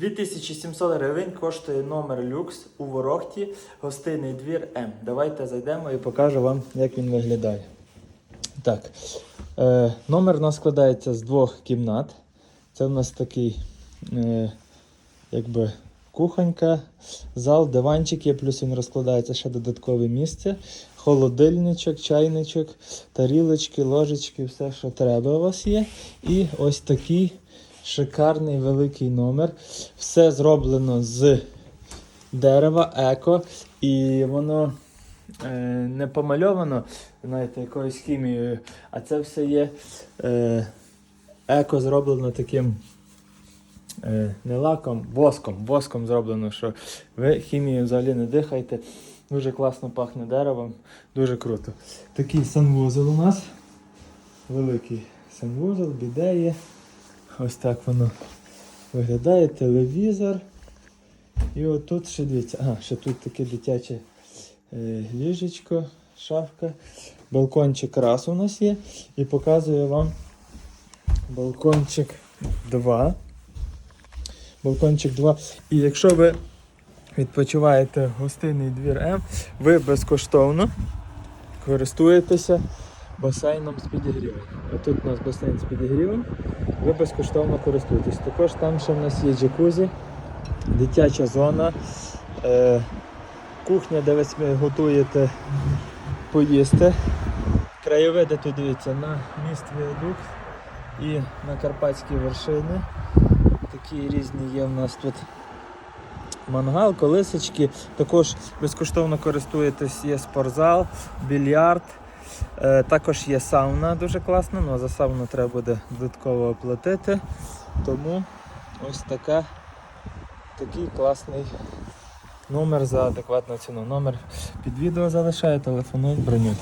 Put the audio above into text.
2700 гривень коштує номер люкс у Ворохті, гостинний двір М. Давайте зайдемо і покажу вам, як він виглядає. Так, е, номер у нас складається з двох кімнат. Це у нас такий, е, якби, кухонька, зал, диванчик є, плюс він розкладається ще додаткове місце. Холодильничок, чайничок, тарілочки, ложечки, все, що треба у вас є. І ось такий шикарний великий номер. Все зроблено з дерева, еко, і воно е, не помальовано, знаєте, якоюсь хімією, а це все є е, еко зроблено таким. Е, не лаком, воском. Воском зроблено, що ви хімією взагалі не дихаєте. Дуже класно пахне деревом, дуже круто. Такий санвузол у нас. Великий санвузол, біде є. Ось так воно виглядає, телевізор. І отут ще дивіться, ага, ще тут таке дитяче е, ліжечко, шафка. Балкончик раз у нас є. І показую вам балкончик 2. Балкончик 2. І якщо ви відпочиваєте гостинний двір М, ви безкоштовно користуєтеся басейном з підігрівом. Отут у нас басейн з підігрівом, ви безкоштовно користуєтесь. Також там ще в нас є джакузі, дитяча зона, е, кухня, де ви готуєте поїсти. Краєвиди тут дивіться на міст Віадукт і на Карпатські вершини. Такі різні є в нас тут мангал, колисочки. Також безкоштовно користуєтесь, є спортзал, більярд. Е, також є сауна дуже класна, але за сауну треба буде додатково оплатити. Тому ось така, такий класний номер за адекватну ціну. Номер під відео залишаю, телефоную, бронюй.